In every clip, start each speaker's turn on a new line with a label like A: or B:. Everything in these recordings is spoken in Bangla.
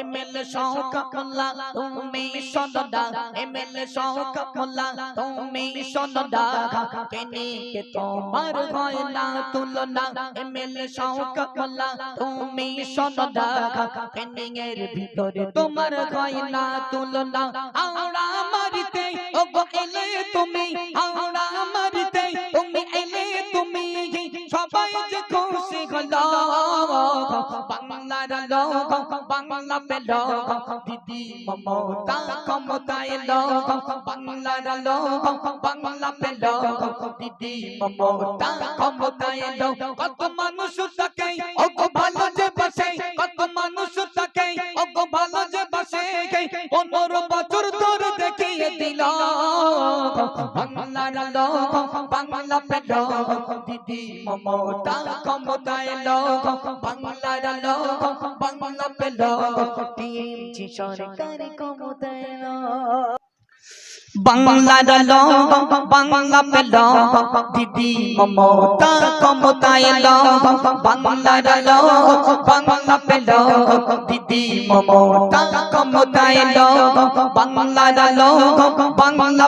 A: এমএলএ শওকত মোল্লা তুমি সনদা এমএলএ শওকত মোল্লা তুমি সনদা কেনে কে তোমার হয় না তুলনা। এমএলএ শওকত মোল্লা তুমি সনদা কেনে এর ভিতরে তোমার হয় না তুলনা। আওড়া মারিতে ও গো এলে তুমি বাংলা পেল দিদি মমতা ক্ষমতায় লোক বাংলার লোক বাংলা পেল দিদি মমতা ক্ষমতায় লোক কত মানুষ তাকে ও ভালো কত মানুষ থাকে ও গো ভালো যে বসে পনেরো বছর ধরে দেখিয়ে দিল। বাংলার লোক, বাংলা পেল, দিদি মমতা ক্ষমতায় লোক, বাংলার লোক, বাংলা পেল টিএমজি সরকার ক্ষমতায় লোক। বাংলার লোক বাংলা দিদি বাংলা পেল দিদি মমতা ক্ষমতায় লোক বাংলার লোক বাংলা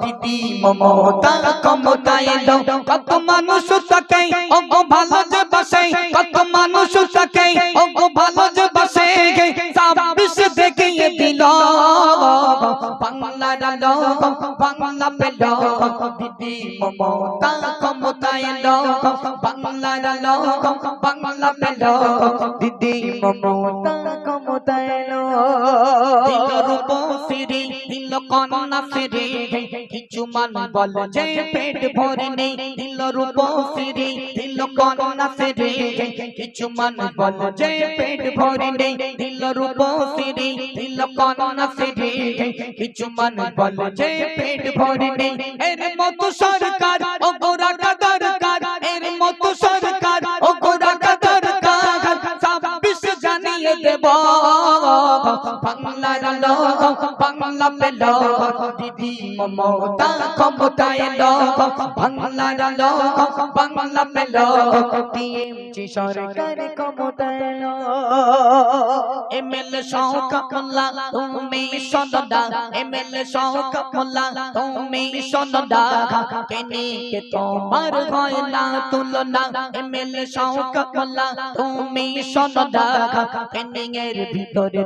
A: দিদি মমতা ক্ষমতায় লোক কত মানুষ থাকে কত মানুষ থাকে বাংলার লোক বাংলা পেল দিদি মমতা ক্ষমতায় লোক বাংলার লোক বাংলা পেল দিদি মমতা ক্ষমতায় লোক দিলর ফিরে দিল কন্যা ফিরে কিছু মান বল যে পেট ভরে নেই দিলর ফিরে দিল কন্যা ফিরে কিছু মান বল যে পেট ভরে নেই দিলর ফিরে দিল কন্যা ফিরে কিছু মান বল যে পেট ভরে নেই এর মতো সরকার ও গোরা দরকার দেব বাংলার লোক বাংলা পেল মমতা ক্ষমতায় লোক, বাংলার লোক, বাংলা পেল টিএমজি সরকার ক্ষমতায় সনদা। এমএলএ শওকত মোল্লা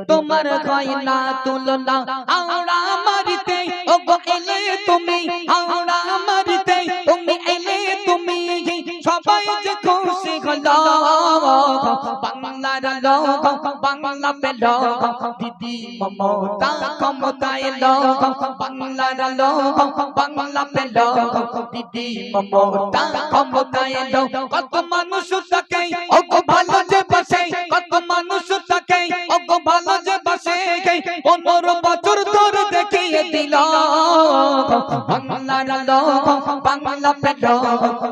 A: তোমার হয় তুলনা? এলে তুমি আওড়া মারিতে, তুমি এলে তুমি সবাই যে খুশি হলো। বাংলার লোক, বাংলা পেল দিদি মমতা ক্ষমতায় লোক, বাংলার লোক, বাংলা পেল দিদি মমতা ক্ষমতায় লোক। কত মানুষ দিল বাংলার লোক বাংলা পেল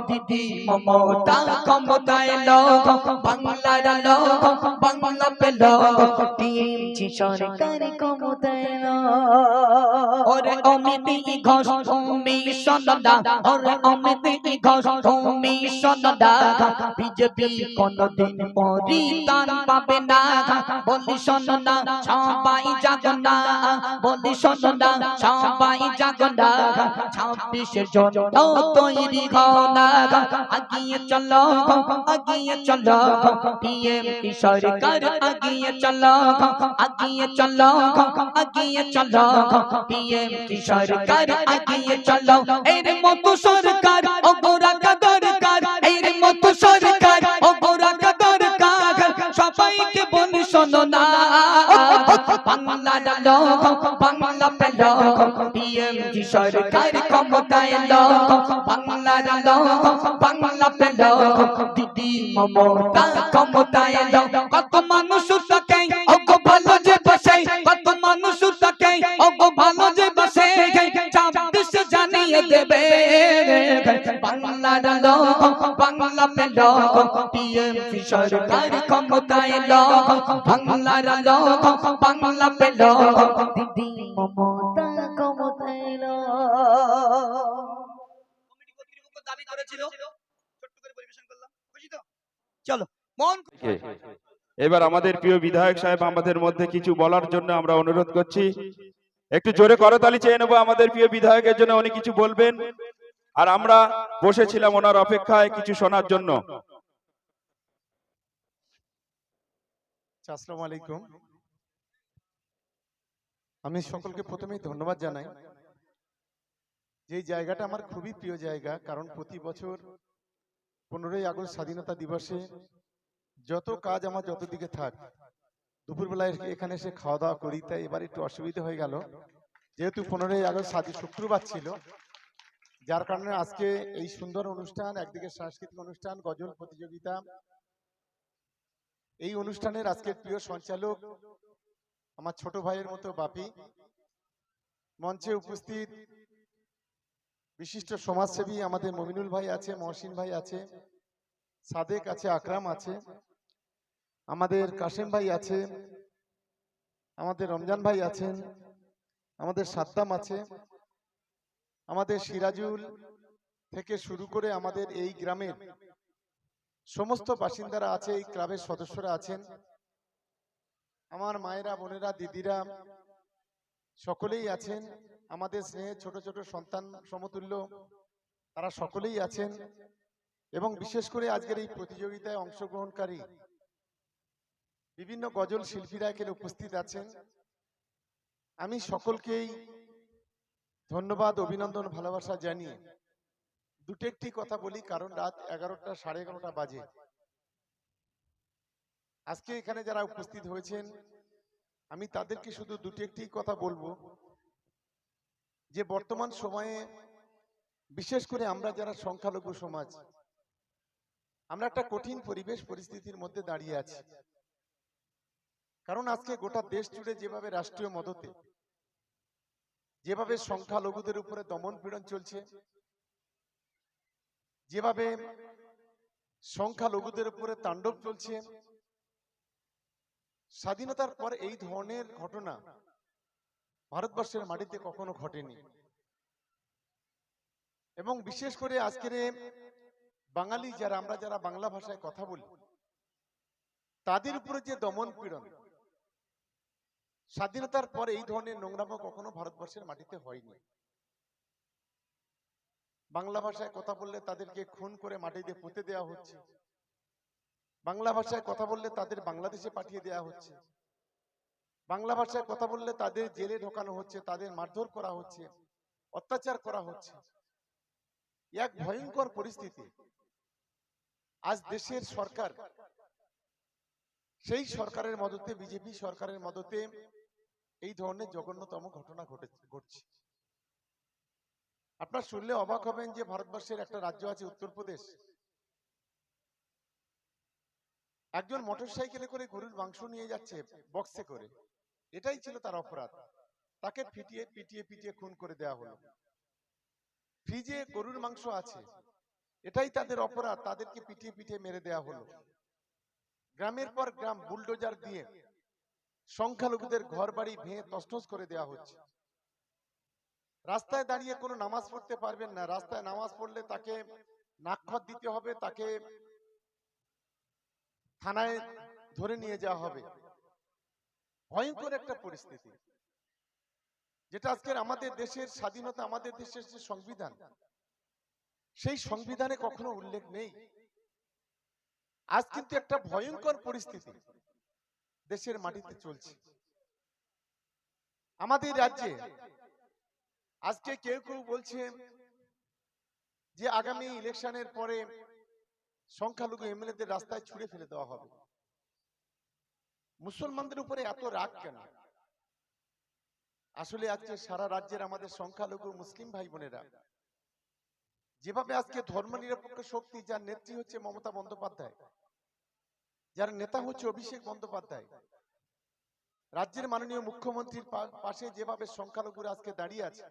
A: দিদি মমতা ক্ষমতায় লোক, বাংলার লোক, বাংলা পেল টিএমজি সরকার ক্ষমতায় ওরে অমিতি ঘোষ তুমি সনদা ওরে অমিতি ঘোষ তুমি সনদা বিজেপি কোনদিন পরিত্রাণ পাবে না। বলি শোনা সবাই জাগনা বলি শোনা সবাই জাগনা ছাব্বিশের জন্য তৈরি হও না আগিয়ে চলো আগিয়ে চলো কি কি বলি লোক বাংলা পেল পিএম জি সরকার ক্ষমতায় লোক বাংলা পেল দিদি মমতা ক্ষমতায় লোক কত মানুষ থাকে ও গো ভালো যে বসে। কত মানুষ থাকে ও গো ভালো যে বসে। ছাব্বিশ জানিয়ে দেবে। বাংলার লোক বাংলা পেল পিএম জি সরকার ক্ষমতায় লোক বাংলার লোক বাংলা পেল দিদি মমতা
B: কমিটি কর্তৃপক্ষ দাবি ছোট্ট করে পরিবেশন করলাম। খুশি তো? চলো মন
C: এবার আমাদের প্রিয় বিধায়ক সাহেব আমাদের মধ্যে কিছু বলার জন্য আমরা অনুরোধ করছি। একটু জোরে করতালি চেয়ে নেব আমাদের প্রিয় বিধায়কের জন্য উনি কিছু বলবেন। আর আমরা বসেছিলাম ওনার অপেক্ষায় কিছু শোনার জন্য।
D: আসসালামু আলাইকুম। আমি সকলকে প্রথমেই ধন্যবাদ জানাই। যে জায়গাটা আমার খুবই প্রিয় জায়গা, কারণ প্রতি বছর পনেরোই আগস্ট স্বাধীনতা দিবসে যত কাজ আমার যত দিকে থাক দুপুরবেলায় এখানে এসে খাওয়া দাওয়া করি, তাই এবার একটু অসুবিধা হয়ে গেল। যেহেতু পনেরোই আগস্ট স্বাধীন শুক্রবার ছিল, যার কারণে আজকে এই সুন্দর অনুষ্ঠান, একদিকে সাংস্কৃতিক অনুষ্ঠান, গজল প্রতিযোগিতা, এই অনুষ্ঠানের আজকের প্রিয় সঞ্চালক আমার ছোট ভাইয়ের মতো বাপি। মঞ্চে উপস্থিত বিশিষ্ট সমাজসেবী আমাদের মমিনুল ভাই আছে, মহসিন ভাই আছে, সাদেক আছে, আকরাম আছে, আমাদের কাশেম ভাই আছে, আমাদের রমজান ভাই আছেন, আমাদের সাদ্দাম আছে, আমাদের সিরাজুল থেকে শুরু করে আমাদের এই গ্রামের সমস্ত বাসিন্দারা আছে, এই ক্লাবের সদস্যরা আছেন। আমার মায়েরা, বোনেরা, দিদিরা সকলেই আছেন আমাদের স্নেহে ছোট ছোট সন্তান সমতুল্য। তারা সকলেই আছেন এবং বিশেষ করে আজকের এই প্রতিযোগিতায় অংশগ্রহণকারী। বিভিন্ন গজল শিল্পীরা এখানে উপস্থিত আছেন। আমি সকলকেই ধন্যবাদ অভিনন্দন ভালোবাসা জানিয়ে। দুটো একটি কথা বলি কারণ রাত এগারোটা সাড়ে এগারোটা বাজে। আজকে এখানে যারা উপস্থিত হয়েছেন আমি তাদেরকে শুধু দুটি একটি কথা বলব, যে বর্তমান সময়ে বিশেষ করে আমরা যারা সংখ্যালঘু সমাজ, আমরা একটা কঠিন পরিবেশ পরিস্থিতির মধ্যে দাঁড়িয়ে আছি। কারণ আজকে গোটা দেশ জুড়ে যেভাবে রাষ্ট্রীয় মদতে, যেভাবে সংখ্যালঘুদের উপরে দমন পীড়ন চলছে, যেভাবে সংখ্যালঘুদের উপরে তাণ্ডব চলছে স্বাধীনতার পর এই ধরনের ঘটনা ভারতবর্ষের মাটিতে কখনো ঘটেনি। এবং বিশেষ করে আজকের বাঙালি যারা আমরা যারা বাংলা ভাষায় কথা বলি তাদের উপরে যে দমন পীড়ন স্বাধীনতার পর এই ধরনের নোংরামো কখনো ভারতবর্ষের মাটিতে হয়নি। বাংলা ভাষায় কথা বললে তাদেরকে খুন করে মাটিতে পুঁতে দেওয়া হচ্ছে। বাংলা ভাষায় কথা বললে তাদের বাংলাদেশে পাঠিয়ে দেওয়া হচ্ছে। বাংলা ভাষায় কথা বললে তাদের জেলে ঢোকানো হচ্ছে, তাদের মারধর করা হচ্ছে, অত্যাচার করা হচ্ছে। এক ভয়ঙ্কর পরিস্থিতি। আজ দেশের সরকার, সেই সরকারের মদতে, বিজেপি সরকারের মদতে এই ধরনের জঘন্যতম ঘটনা ঘটে ঘটছে। আপনার শুনলে অবাক হবেন যে ভারতবর্ষের একটা রাজ্য আছে উত্তরপ্রদেশ। একজন মোটর সাইকেলে করে গরুর মাংস নিয়ে যাচ্ছে বক্সে করে। এটাই ছিল তার অপরাধ। তাকে ফিটিয়ে পিটিয়ে পিটিয়ে খুন করে দেওয়া হলো। ফ্রিজে গরুর মাংস আছে। এটাই তাদের অপরাধ। তাদেরকে পিটিয়ে পিটিয়ে মেরে দেওয়া হলো। গ্রামের পর গ্রাম বুলডোজার দিয়ে সংখ্যালঘুদের ঘর বাড়ি ভেঙে তছনছ করে দেওয়া হচ্ছে। রাস্তায় দাঁড়িয়ে কোনো নামাজ পড়তে পারবেন না। রাস্তায় নামাজ পড়লে তাকে নাক্ষর দিতে হবে। তাকে থানায় ধরে নিয়ে যাওয়া হবে। ভয়ঙ্কর একটা পরিস্থিতি, যেটা আজকের আমাদের দেশের স্বাধীনতা, আমাদের দেশের যে সংবিধান, সেই সংবিধানে কখনো উল্লেখ নেই। আজ কিন্তু একটা ভয়ঙ্কর পরিস্থিতি দেশের মাটিতে চলছে। আমাদের রাজ্যে আজকে কেউ কেউ বলছে যে আগামী ইলেকশনের পরে সংখ্যালঘু এমএলএদের রাস্তায় ছুড়ে ফেলে দেওয়া হবে। মুসলমানদের উপরে এত রাগ কেন? আসলে আজকে সারা রাজ্যের আমাদের সংখ্যালঘু মুসলিম ভাই বোনেরা, যেভাবে আজকে ধর্ম নিরপেক্ষ শক্তি, যার নেত্রী হচ্ছে মমতা বন্দ্যোপাধ্যায়, যার নেতা হচ্ছে অভিষেক বন্দ্যোপাধ্যায়, রাজ্যের মাননীয় মুখ্যমন্ত্রীর পাশে যেভাবে সংখ্যালঘুরা আজকে দাঁড়িয়ে আছে,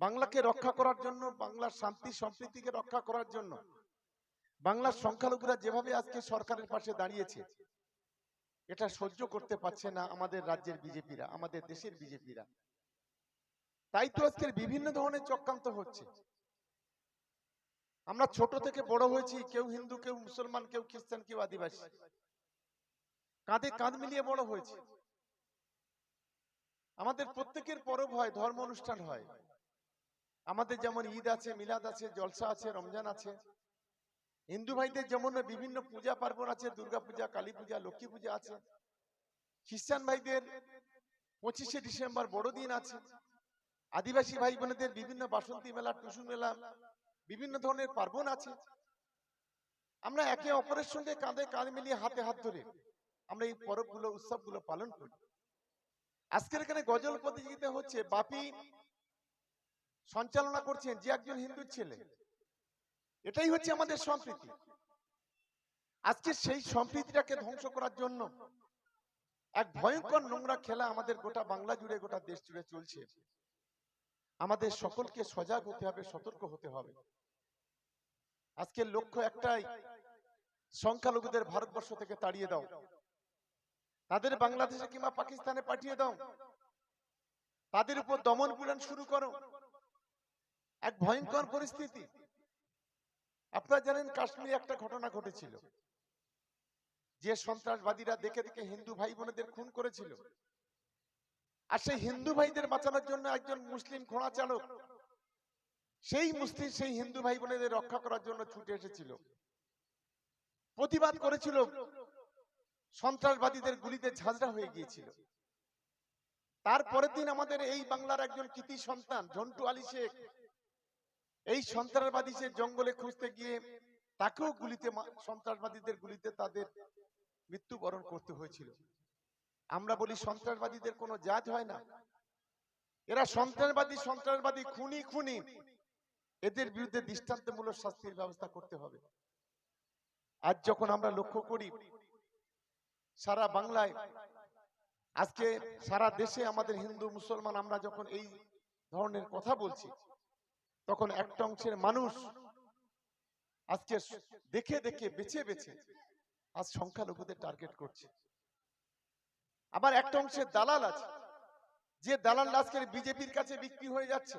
D: বাংলাকে রক্ষা করার জন্য, বাংলার শান্তি, সম্প্রীতিকে রক্ষা করার জন্য বাংলার সংখ্যালঘুরা যেভাবে আজকে সরকারের পাশে দাঁড়িয়েছে, এটা সহ্য করতে পারছে না আমাদের রাজ্যের বিজেপিরা, আমাদের দেশের বিজেপিরা। তাই তো আজকের বিভিন্ন ধরনের চক্রান্ত হচ্ছে। আমরা ছোট থেকে বড় হয়েছি, কেউ হিন্দু, কেউ মুসলমান, কেউ খ্রিস্টান, কেউ আদিবাসী। কাঁধে কাঁধ মিলিয়ে বড় হয়েছে। আমাদের প্রত্যেকের পরব হয়, ধর্ম অনুষ্ঠান হয়। আমাদের যেমন ঈদ আছে, মিলাদ আছে, জলসা আছে, রমজান আছে। হিন্দু ভাইদের যেমন বিভিন্ন পূজা পার্বণ আছে, দুর্গা পূজা, কালী পূজা, লক্ষ্মী পূজা আছে, খ্রিস্টান ভাইদের পঁচিশে ডিসেম্বর বড়দিন আছে, আদিবাসী ভাই বোনেদের বিভিন্ন বাসন্তী মেলা, টুসু মেলা, বিভিন্ন ধরনের পার্বণ আছে। আমরা একে অপরের সঙ্গে কাঁধে কাঁধ মিলিয়ে হাতে হাত ধরে আমরা এই পরবগুলো, উৎসবগুলো পালন করি। আজকের এখানে গজল প্রতিযোগিতা হচ্ছে, বাপি সঞ্চালনা করছেন যে একজন হিন্দু ছেলে। এটাই হচ্ছে আমাদের সম্প্রীতি। আজকে সেই সম্প্রীতিটাকে ধ্বংস করার জন্য এক ভয়ঙ্কর নোংরা খেলা আমাদের গোটা বাংলা জুড়ে গোটা দেশ জুড়ে চলছে। আমাদের সকলকে সজাগ হতে হবে সতর্ক হতে হবে। আজকের লক্ষ্য একটাই সংখ্যালঘুদের ভারতবর্ষ থেকে তাড়িয়ে দাও। তাদের বাংলাদেশে কিংবা পাকিস্তানে পাঠিয়ে দাও। তাদের উপর দমন পীড়ন শুরু করো। এক ভয়ঙ্কর পরিস্থিতি। আপনারা জানেন কাশ্মীরে একটা ঘটনা ঘটেছিল। যে সন্ত্রাসবাদীরা দেখে দেখে হিন্দু ভাই বোনেদের খুন করেছিল। আর সেই হিন্দু ভাইদের বাঁচানোর জন্য একজন মুসলিম ঘোড়া চালক, সেই মুসলিম, সেই হিন্দু ভাই বোনেদের রক্ষা করার জন্য ছুটে এসেছিল। প্রতিবাদ করেছিল, সন্ত্রাসবাদীদের গুলিতে ঝাঁঝরা হয়ে গিয়েছিল। তারপরের দিন আমাদের এই বাংলার একজন কৃতি সন্তান, ঝন্টু আলী শেখ এই সন্ত্রাসবাদী সে জঙ্গলে খুঁজতে গিয়ে তাকেও গুলিতে সন্ত্রাসবাদীদের গুলিতে তাদের মৃত্যুবরণ করতে হয়েছিল। আমরা বলি সন্ত্রাসবাদীদের কোনো জাজ হয় না। এরা সন্ত্রাসবাদী সন্ত্রাসবাদী, খুনি খুনি। এদের বিরুদ্ধে দৃষ্টান্তমূলক শাস্তির ব্যবস্থা করতে হবে। আজ যখন আমরা লক্ষ্য করি, সারা বাংলায় আজকে সারা দেশে আমাদের হিন্দু, মুসলমান, আমরা যখন এই ধরনের কথা বলছি তখন একটা অংশের মানুষ আজকে দেখে দেখে বেছে বেছে আজ সংখ্যালঘুদের টার্গেট করছে। আবার একটা অংশের দালাল আছে, যে দালাল আজকের বিজেপির কাছে বিক্রি হয়ে যাচ্ছে।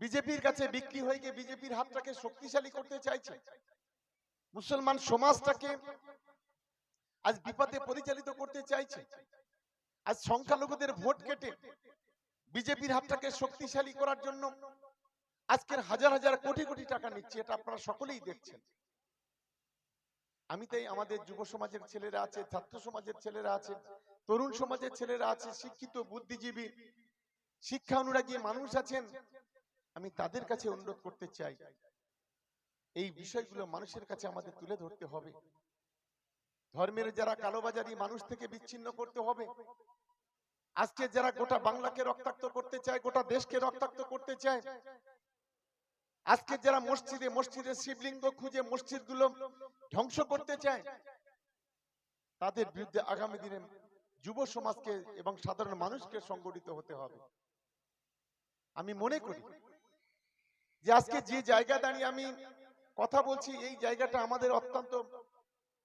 D: বিজেপির কাছে বিক্রি হয়ে গিয়ে বিজেপির হাতটাকে শক্তিশালী করতে চাইছে। মুসলমান সমাজটাকে আজ বিপদে পরিচালিত করতে চাইছে। আজ সংখ্যালঘুদের ভোট কেটে বিজেপির হাতটাকে শক্তিশালী করার জন্য আজকের হাজার হাজার কোটি কোটি টাকা নিচ্ছে, এটা আপনারা সকলেই দেখছেন। আমি তাই আমাদের যুব সমাজের ছেলেরা আছে, ছাত্র সমাজের ছেলেরা আছে, তরুণ সমাজের ছেলেরা আছে, শিক্ষিত, বুদ্ধিজীবী, শিক্ষা অনুরাগী মানুষ আছেন। আমি তাদের কাছে অনুরোধ করতে চাই, এই বিষয়গুলো মানুষের কাছে আমাদের তুলে ধরতে হবে। ধর্মের যারা কালোবাজারি মানুষ থেকে বিচ্ছিন্ন করতে হবে আজকে যারা গোটা বাংলাকে রক্তাক্ত করতে চায়, গোটা দেশকে রক্তাক্ত করতে চায়, আজকে যারা মসজিদে মসজিদে শিবলিঙ্গ খুঁজে মসজিদগুলো ধ্বংস করতে চায়, তাদের বিরুদ্ধে আগামী দিনে যুব সমাজকে এবং সাধারণ মানুষকে সংগঠিত হতে হবে। আমি মনে করি যে আজকে যে জায়গা দাঁড়িয়ে আমি কথা বলছি, এই জায়গাটা আমাদের অত্যন্ত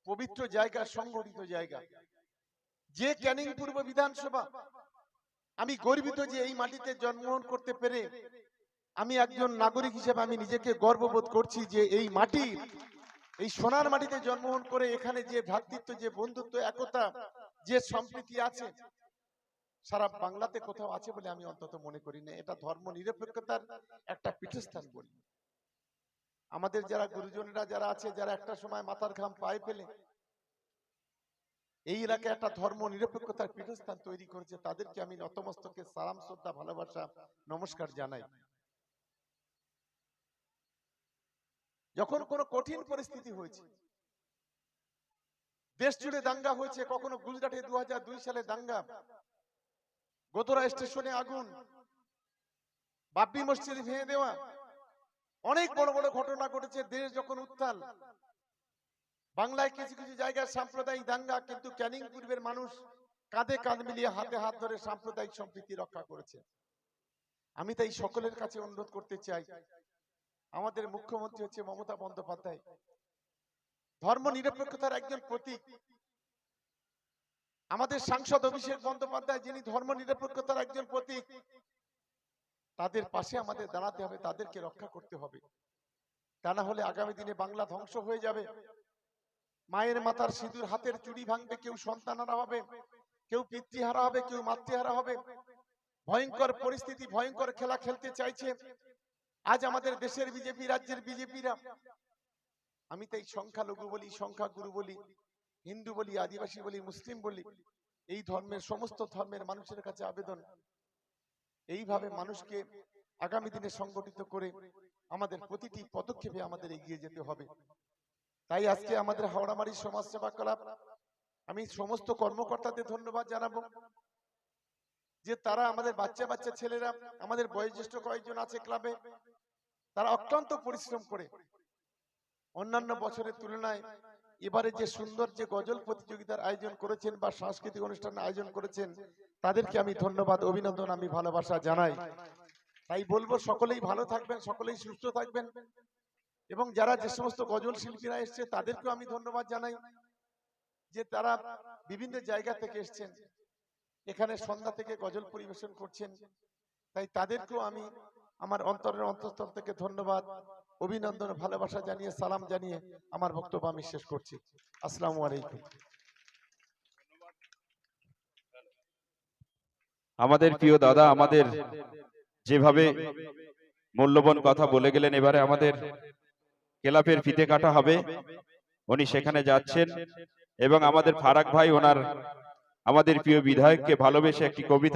D: পবিত্র জায়গা, সংগঠিত জায়গা। যে ক্যানিং পূর্ব বিধানসভা। আমি গর্বিত যে এই মাটিতে জন্মগ্রহণ করতে পেরে আমি একজন নাগরিক হিসেবে আমি নিজেকে গর্ববোধ করছি যে এই মাটি, এই সোনার মাটিতে জন্মগ্রহণ করে এখানে যে ভ্রাতৃত্ব, যে বন্ধুত্ব, একতা, যে সম্প্রীতি আছে, সারা বাংলাতে কোথাও আছে বলে আমি অন্তত মনে করি না। এটা ধর্ম নিরপেক্ষতার একটা পীঠস্থান বলি। আমাদের যারা গুরুজনেরা যারা আছে, যারা একটা সময় মাথার ঘাম পায়ে ফেলে এই এলাকায় একটা ধর্ম নিরপেক্ষতার পীঠস্থান তৈরি করেছে। তাদেরকে আমি নতমস্তকে সালাম, শ্রদ্ধা, ভালোবাসা, নমস্কার জানাই। যখন কোনো কঠিন পরিস্থিতি হয়েছে, দেশ জুড়ে দাঙ্গা হয়েছে, কখনো গুজরাটে দু দুই সালে দাঙ্গা, গোদরা স্টেশনে আগুন বাব্বি মসজিদ ভেঙে দেওয়া, অনেক বড় বড় ঘটনা ঘটেছে, দেশ যখন উত্তাল বাংলায় কিছু কিছু জায়গায় সাম্প্রদায়িক দাঙ্গা, কিন্তু ক্যানিং পূর্বের মানুষ কাঁধে কাঁধ মিলিয়ে হাতে হাত ধরে সাম্প্রদায়িক সম্প্রীতি রক্ষা করেছে আমি তাই সকলের কাছে অনুরোধ করতে চাই, আমাদের মুখ্যমন্ত্রী হচ্ছে মমতা বন্দ্যোপাধ্যায়। ধর্ম নিরপেক্ষতার একজন প্রতীক। আমাদের সাংসদ অভিষেক বন্দ্যোপাধ্যায়, যিনি ধর্ম নিরপেক্ষতার একজন প্রতীক, তাদের পাশে আমাদের দাঁড়াতে হবে, তাদেরকে রক্ষা করতে হবে। তা না হলে আগামী দিনে বাংলা ধ্বংস হয়ে যাবে। মায়ের মাথার সিঁদুর হাতের চুড়ি ভাঙবে, কেউ সন্তানারা হবে, কেউ পিতৃহারা হবে, কেউ মাতৃহারা হবে। ভয়ঙ্কর পরিস্থিতি, ভয়ঙ্কর খেলা খেলতে চাইছে। আজ আমাদের দেশের বিজেপি, রাজ্যের বিজেপিরা। আমি তাই সংখ্যালঘু বলি, সংখ্যাগুরু বলি, হিন্দু বলি, আদিবাসী বলি, মুসলিম বলি, এই ধর্মের, সমস্ত ধর্মের মানুষের কাছে আবেদন। এইভাবে মানুষকে আগামী দিনে সংগঠিত করে আমাদের প্রতিটি পদক্ষেপে আমাদের এগিয়ে যেতে হবে। তাই আজকে আমাদের হাওড়ামারি সমাজ সেবা ক্লাব আমি সমস্ত কর্মকর্তাদের ধন্যবাদ জানাব যে তারা আমাদের বাচ্চা বাচ্চা ছেলেরা, আমাদের বয়োজ্যেষ্ঠ কয়েকজন আছে ক্লাবে, তারা অক্লান্ত পরিশ্রম করে অন্যান্য বছরের তুলনায় এবারে যে সুন্দর যে গজল প্রতিযোগিতার আয়োজন করেছেন বা সাংস্কৃতিক অনুষ্ঠান আয়োজন করেছেন, তাদেরকে আমি ধন্যবাদ, অভিনন্দন, আমি ভালোবাসা জানাই। তাই বলব, সকলেই ভালো থাকবেন, সকলেই সুস্থ থাকবেন। এবং যারা যে সমস্ত গজল শিল্পীরা এসছে, তাদেরকেও আমি ধন্যবাদ জানাই যে তারা বিভিন্ন জায়গা থেকে এসছেন। এখানে সন্ধ্যা থেকে গজল পরিবেশন করছেন। তাই তাদেরকেও আমি আমার অন্তরের অন্তঃস্থল থেকে ধন্যবাদ, অভিনন্দন, ভালোবাসা জানিয়ে, সালাম জানিয়ে আমার বক্তব্য আমি শেষ করছি। আসসালামু আলাইকুম।
C: আমাদের প্রিয় দাদা, আমাদের যেভাবে মূল্যবান কথা বলে গেলেন, এবারে আমাদের ক্লাবের ফিতে কাটা হবে। উনি সেখানে যাচ্ছেন এবং আমাদের ফারাক ভাই ওনার আমাদের প্রিয় বিধায়ককে ভালোবেসে একটি কবিতা